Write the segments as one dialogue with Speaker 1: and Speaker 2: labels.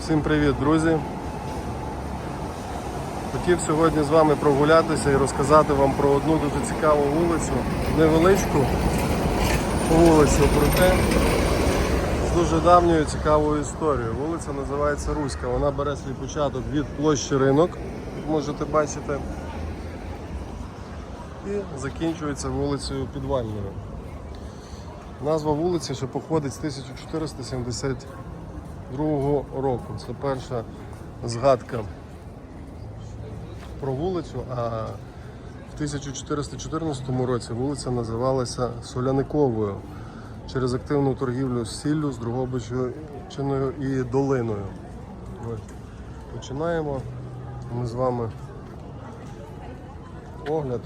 Speaker 1: Всім привіт, друзі! Хотів сьогодні з вами прогулятися і розказати вам про одну дуже цікаву вулицю, невеличку вулицю, проте з дуже давньою цікавою історією. Вулиця називається Руська. Вона бере свій початок від площі ринок, як можете бачити, і закінчується вулицею Підвальною. Назва вулиці ще походить з 1472 року. Це перша згадка про вулицю, а в 1414 році вулиця називалася Соляниковою через активну торгівлю з сіллю, з Другобичиною і долиною. Ось. Починаємо ми з вами огляд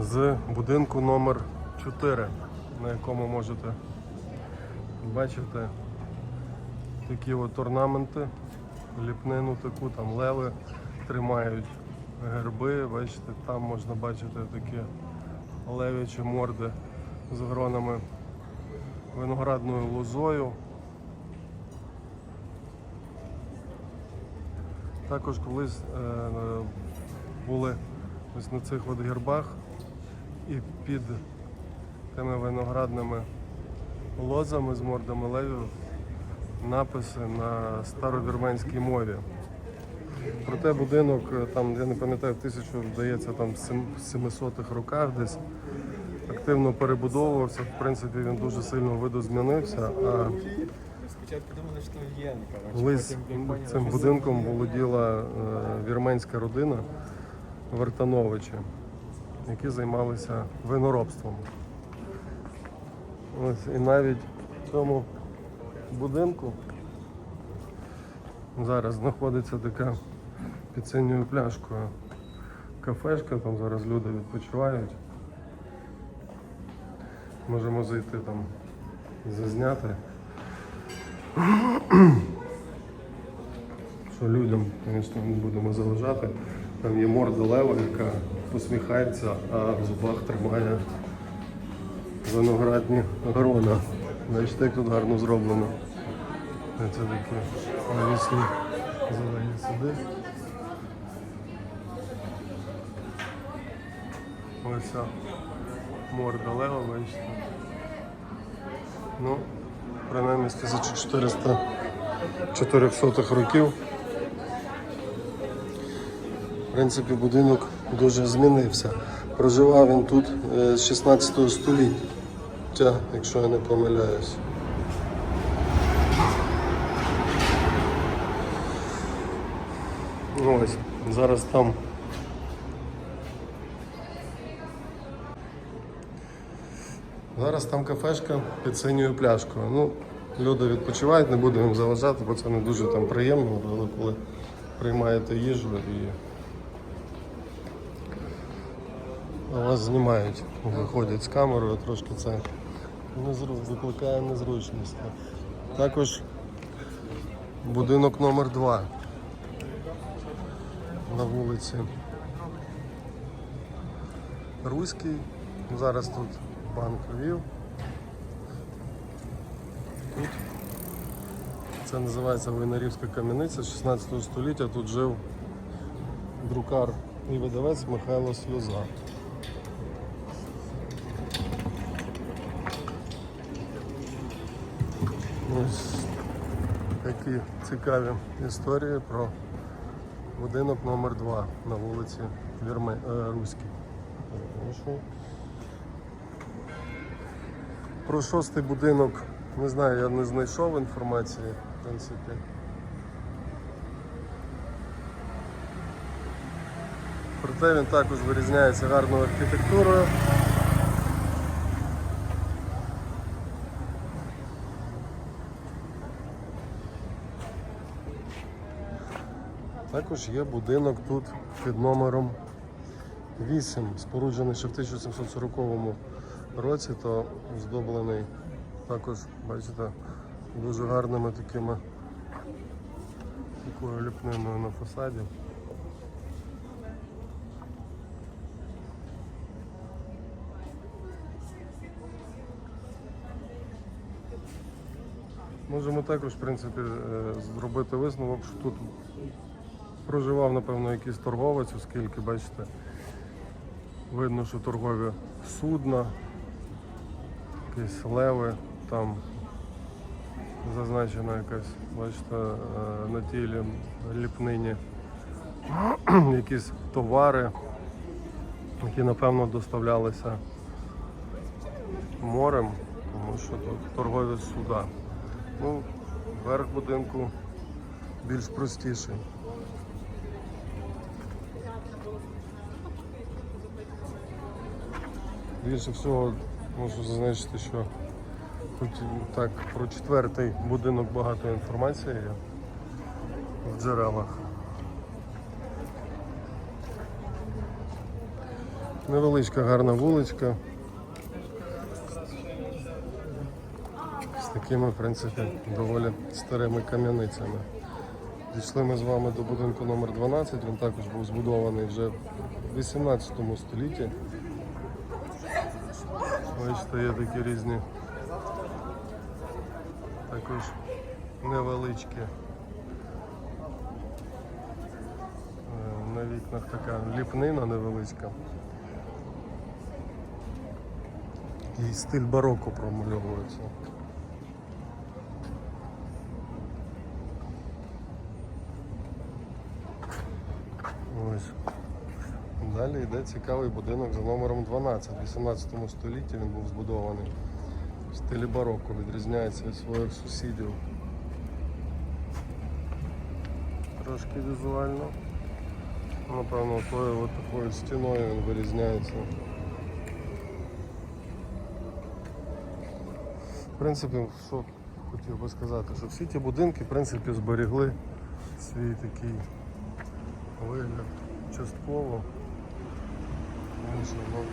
Speaker 1: з будинку номер 4, на якому можете бачити такі от орнаменти, ліпнину таку, там леви тримають герби, бачите, там можна бачити такі левячі морди з гронами виноградною лозою. Також колись е, були ось на цих от гербах і під тими виноградними лозами з мордами левів написи на старовірменській мові. Проте будинок, е, там, я не пам'ятаю, тисячу, здається, там сем- 700-х роках десь активно перебудовувався. В принципі, він дуже сильно видозмінився. А
Speaker 2: Спочатку думали, що є.
Speaker 1: Цим будинком володіла е, вірменська родина Вартановичі, які займалися виноробством. Ось, і навіть в цьому будинку зараз знаходиться така під синьою пляшкою кафешка, там зараз люди відпочивають. Можемо зайти там зазняти. що людям, звісно, не будемо заважати. Там є морда лева, яка посміхається, а в зубах тримає виноградні грона. Бачите, як тут гарно зроблено. Це такі навісні зелені сади. Ось морда лева, бачите. Ну, принаймні з 1400 400-х років. В принципі, будинок дуже змінився. Проживав він тут е, з 16 століття, якщо я не помиляюсь. Ось, зараз там. Зараз там кафешка під синьою пляшкою. Ну, люди відпочивають, не будемо їм заважати, бо це не дуже там приємно, але коли приймаєте їжу і вас знімають, виходять з камерою, трошки це викликає незручність. Також будинок номер 2 на вулиці Руський. Зараз тут банк Львів. Тут це називається Войнарівська кам'яниця 16 століття. Тут жив друкар і видавець Михайло Сльоза. Ось такі цікаві історії про будинок номер 2 на вулиці Вірме... Руській. Про шостий будинок, не знаю, я не знайшов інформації, в принципі. Проте він також вирізняється гарною архітектурою. Також є будинок тут під номером 8, споруджений ще в 1740 році, то здоблений також, бачите, дуже гарними такими такою ліпниною на фасаді. Можемо також, в принципі, е, зробити висновок, що тут проживав, напевно, якийсь торговець, оскільки, бачите, видно, що торгові судна, якісь леви, там зазначена якась, бачите, е, на тілі ліпнині якісь товари, які, напевно, доставлялися морем, тому що тут торгові суда. Ну, верх будинку більш простіший. Більше всього можу зазначити, що хоч так про четвертий будинок багато інформації в джерелах. Невеличка гарна вуличка. З такими, в принципі, доволі старими кам'яницями. Дійшли ми з вами до будинку номер 12 він також був збудований вже в 18 столітті. Бачите, є такі різні також невеличкі. Е, На вікнах така ліпнина невеличка. І стиль бароко промальовується. Ось. Далі йде цікавий будинок за номером 12. В 18 столітті він був збудований в стилі бароко, відрізняється від своїх сусідів. Трошки візуально. Напевно, от такою стіною він вирізняється. В принципі, що хотів би сказати, що всі ті будинки в принципі, зберігли свій такий вигляд частково. Що, ну,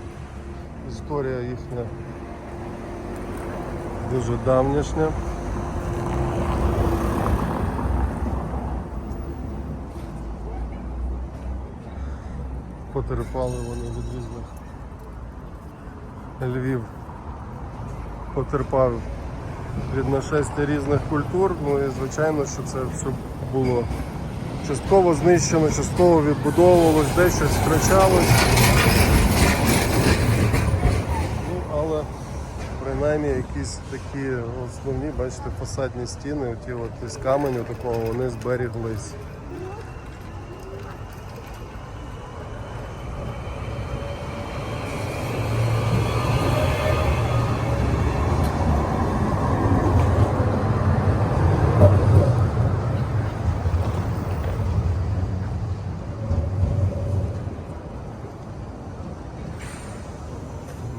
Speaker 1: історія їхня дуже давнішня. Потерпали вони від різних Львів потерпав від нашестя різних культур. Ну і звичайно, що це все було частково знищено, частково відбудовувалось, десь щось втрачалось. Ну, але принаймні якісь такі основні, бачите, фасадні стіни, оті от із каменю такого, вони зберіглись.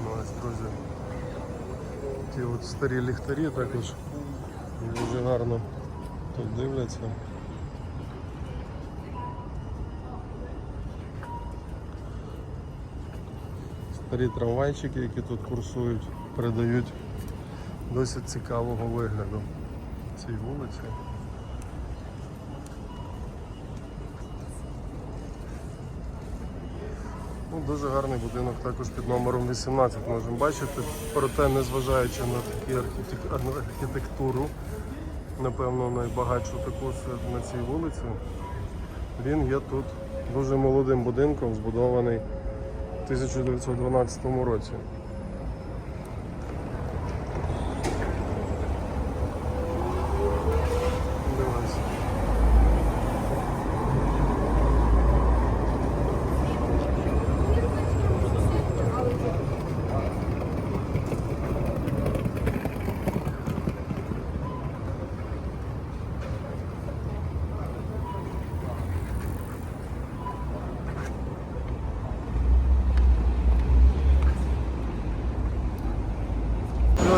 Speaker 1: Ну, ось, друзі. Ті от старі ліхтарі також дуже гарно тут дивляться. Старі трамвайчики, які тут курсують, передають досить цікавого вигляду цій вулиці. Ну, дуже гарний будинок також під номером 18 можемо бачити. Проте, незважаючи на таку архітектуру, напевно, найбагатшу таку на цій вулиці, він є тут дуже молодим будинком, збудований в 1912 році. Дивись.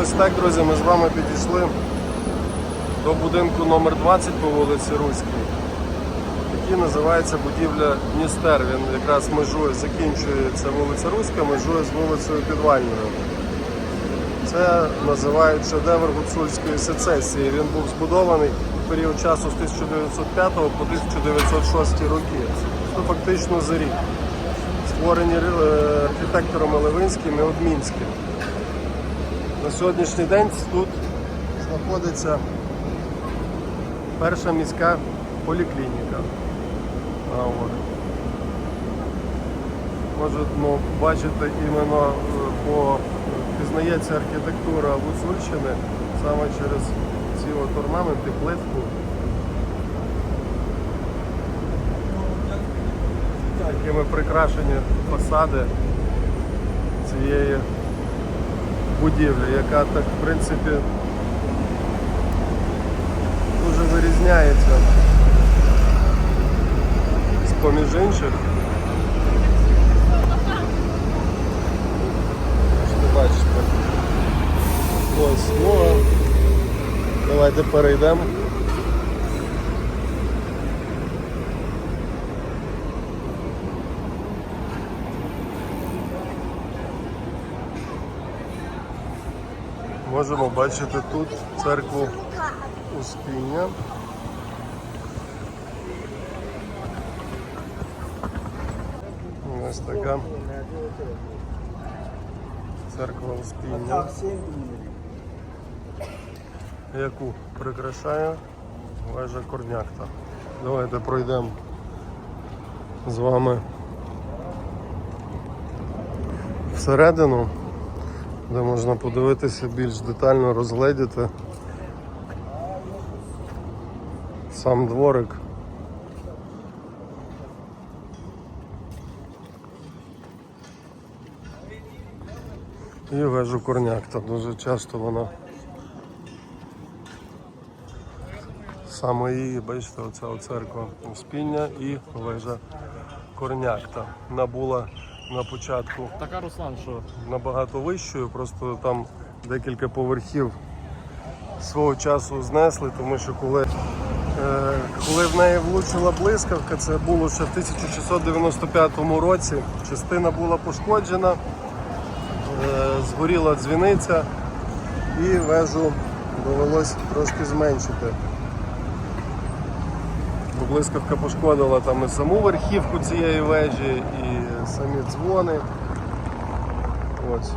Speaker 1: І ось так, друзі, ми з вами підійшли до будинку номер 20 по вулиці Руській, який називається будівля Дністер. Він якраз межує, закінчується вулиця Руська, межує з вулицею Підвальною. Це називають шедевр гуцульської сецесії. Він був збудований в період часу з 1905 по 1906 роки. Це фактично за рік. Створені е, архітекторами Левинським і Одмінським. На сьогоднішній день тут знаходиться перша міська поліклініка. А, от. Може, ну, бачите, іменно е, по пізнається архітектура Гуцульщини саме через ці от орнаменти, плитку. Якими прикрашені фасади цієї будівлі, яка так в принципі дуже вирізняється з поміж інших. Можете бачите. Ось, ну давайте перейдемо. Можемо бачити тут церкву Успіння. Ось така церква Успіння, яку прикрашає вежа Корнякта. Давайте пройдемо з вами всередину, де можна подивитися більш детально розгледіти сам дворик. І вежу Корнякта. Дуже часто вона саме її, бачите, оця церква Успіння і вежа Корнякта. Вона була на початку
Speaker 3: Така Руслан, що
Speaker 1: набагато вищою, просто там декілька поверхів свого часу знесли, тому що коли, е, коли в неї влучила блискавка, це було ще в 1695 році. Частина була пошкоджена, е, згоріла дзвіниця і вежу довелось трошки зменшити. Блискавка пошкодила там і саму верхівку цієї вежі, і самі дзвони. Ось.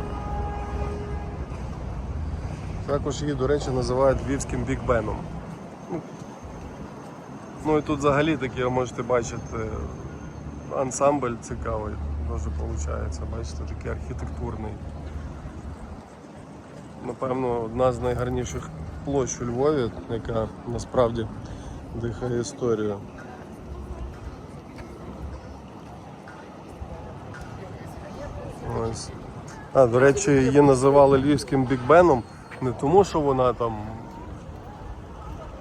Speaker 1: Також її, до речі, називають львівським бікбеном. Ну, Ну і тут взагалі такі ви можете бачити ансамбль цікавий, дуже виходить, бачите, такий архітектурний. Напевно, одна з найгарніших площ у Львові, яка насправді дихає історію. Ось. А, до речі, її називали львівським бікбеном не тому, що вона там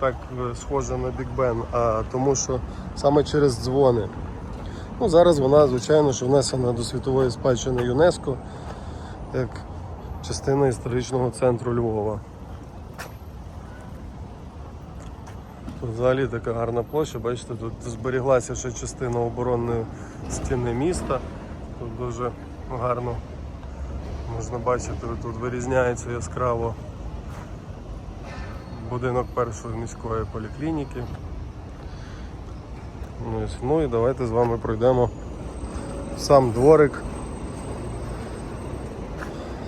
Speaker 1: так е, схожа на бікбен, а тому, що саме через дзвони. Ну, зараз вона, звичайно, що внесена до світової спадщини ЮНЕСКО як частина історичного центру Львова. Тут взагалі така гарна площа, бачите, тут зберіглася ще частина оборонної стіни міста. Тут дуже гарно можна бачити, тут вирізняється яскраво будинок першої міської поліклініки. Ну і давайте з вами пройдемо сам дворик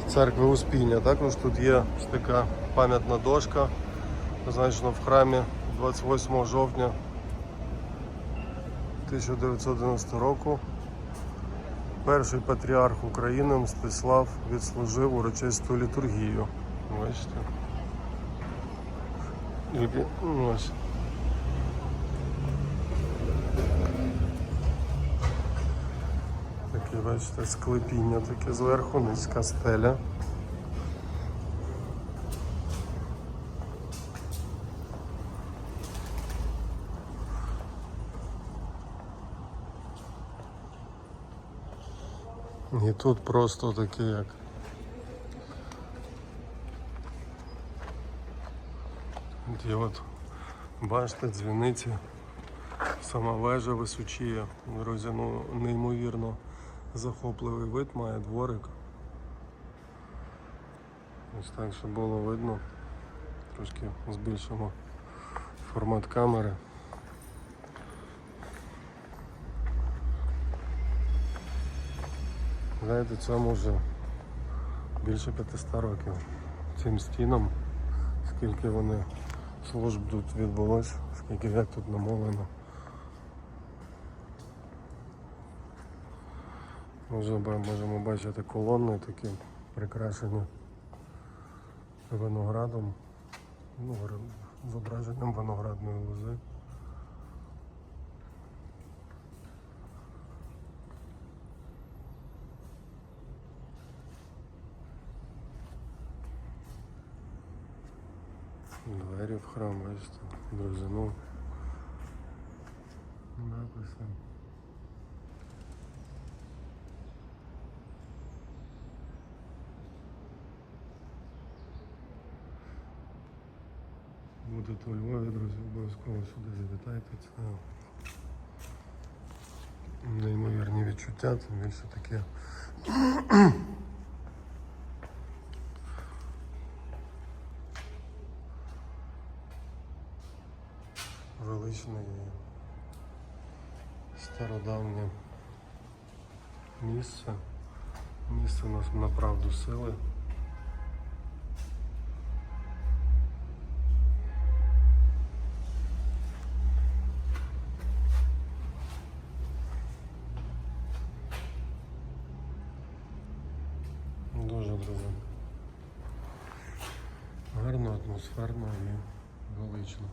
Speaker 1: церкви Успіння. Також тут є така пам'ятна дошка, зазначена в храмі 28 жовтня 1990 року. Перший патріарх України Мстислав відслужив урочисту літургію. Бачите? Ну, Ось. Таке, бачите, склепіння таке зверху, низька стеля. І тут просто таке як. Ті от башти, дзвіниці, сама вежа височіє. Друзі, ну неймовірно захопливий вид має дворик. Ось так, щоб було видно. Трошки збільшимо формат камери. Знаєте, цьому вже більше 500 років. Цим стінам, скільки вони служб тут відбулось, скільки як тут намолено. Ба- можемо бачити колони такі прикрашені виноградом, ну, зображенням виноградної лози. в храм, бачите, друзину. Написи. Будете у Львові, друзі, обов'язково сюди завітайте. Це неймовірні відчуття, тим більше таке. І стародавнє місце. Місце нас направду сили. Дуже друзі. Гарно, атмосферно і велично.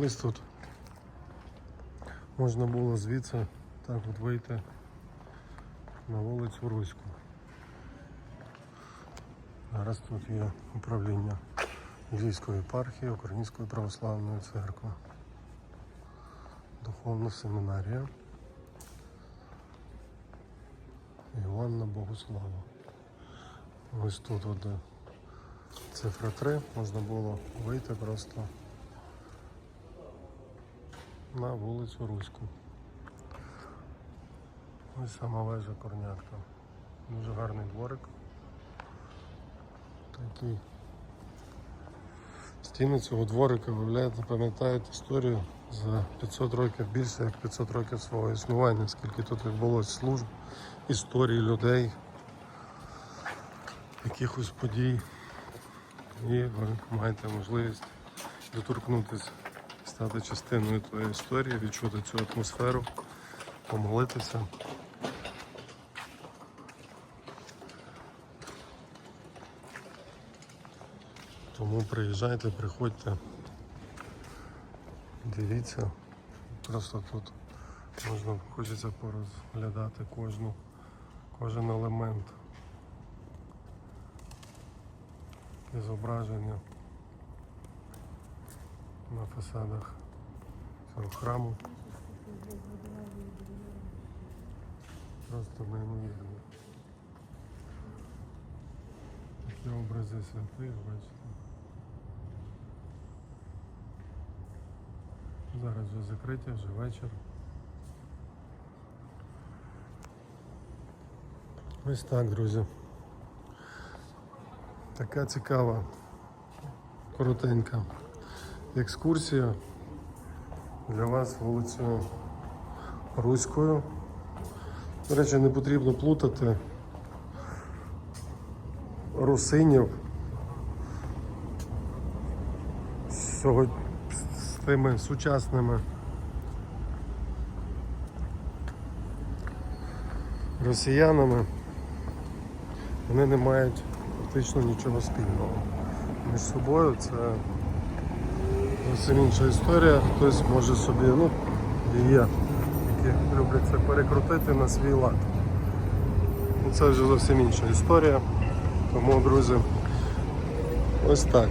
Speaker 1: Колись тут можна було звідси так от вийти на вулицю Руську. Зараз тут є управління Львівської єпархії Української православної церкви. Духовна семінарія. Іванна Богослава. Ось тут от цифра 3 можна було вийти просто на вулицю Руську. Ось сама вежа Корнятка. Дуже гарний дворик. Такий. Стіни цього дворика, виявляєте, пам'ятають історію за 500 років більше, як 500 років свого існування, скільки тут відбулось служб, історій людей, якихось подій. І ви маєте можливість доторкнутися стати частиною твоєї історії, відчути цю атмосферу, помолитися. Тому приїжджайте, приходьте, дивіться. Просто тут можна хочеться порозглядати кожну, кожен елемент. І зображення на фасадах цього храму. Просто неймовірно. Такі образи святих, бачите. Зараз вже закриття, вже вечір. Ось так, друзі. Така цікава, коротенька екскурсія для вас вулицею Руською. До речі, не потрібно плутати русинів з, сього- з тими сучасними росіянами. Вони не мають фактично нічого спільного між собою. Це зовсім інша історія. Хтось може собі, ну, і є, які люблять це перекрутити на свій лад. Ну, Це вже зовсім інша історія. Тому, друзі, ось так.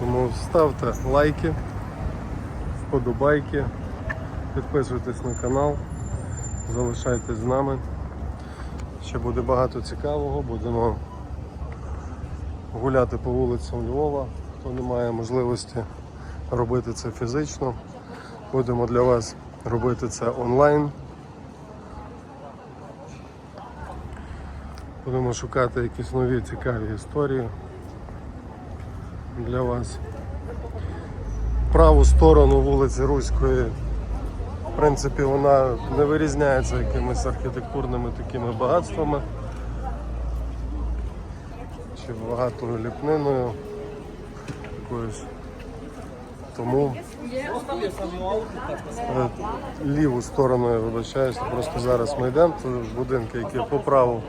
Speaker 1: Тому ставте лайки, вподобайки, підписуйтесь на канал, залишайтесь з нами. Ще буде багато цікавого, будемо гуляти по вулицям Львова, хто не має можливості робити це фізично. Будемо для вас робити це онлайн. Будемо шукати якісь нові цікаві історії для вас. Праву сторону вулиці Руської, в принципі, вона не вирізняється якимись архітектурними такими багатствами чи багатою ліпниною якоюсь. Тому е, ліву сторону я вибачаюся, просто зараз ми йдемо, то будинки, які по праву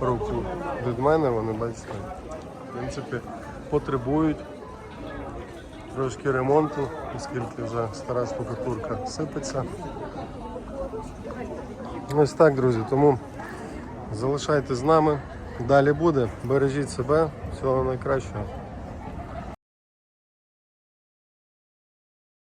Speaker 1: руку від мене, вони бачите, в принципі, потребують трошки ремонту, оскільки вже стара штукатурка сипеться. Ось так, друзі, тому залишайтесь з нами. Далі буде. Бережіть себе. Всього найкращого.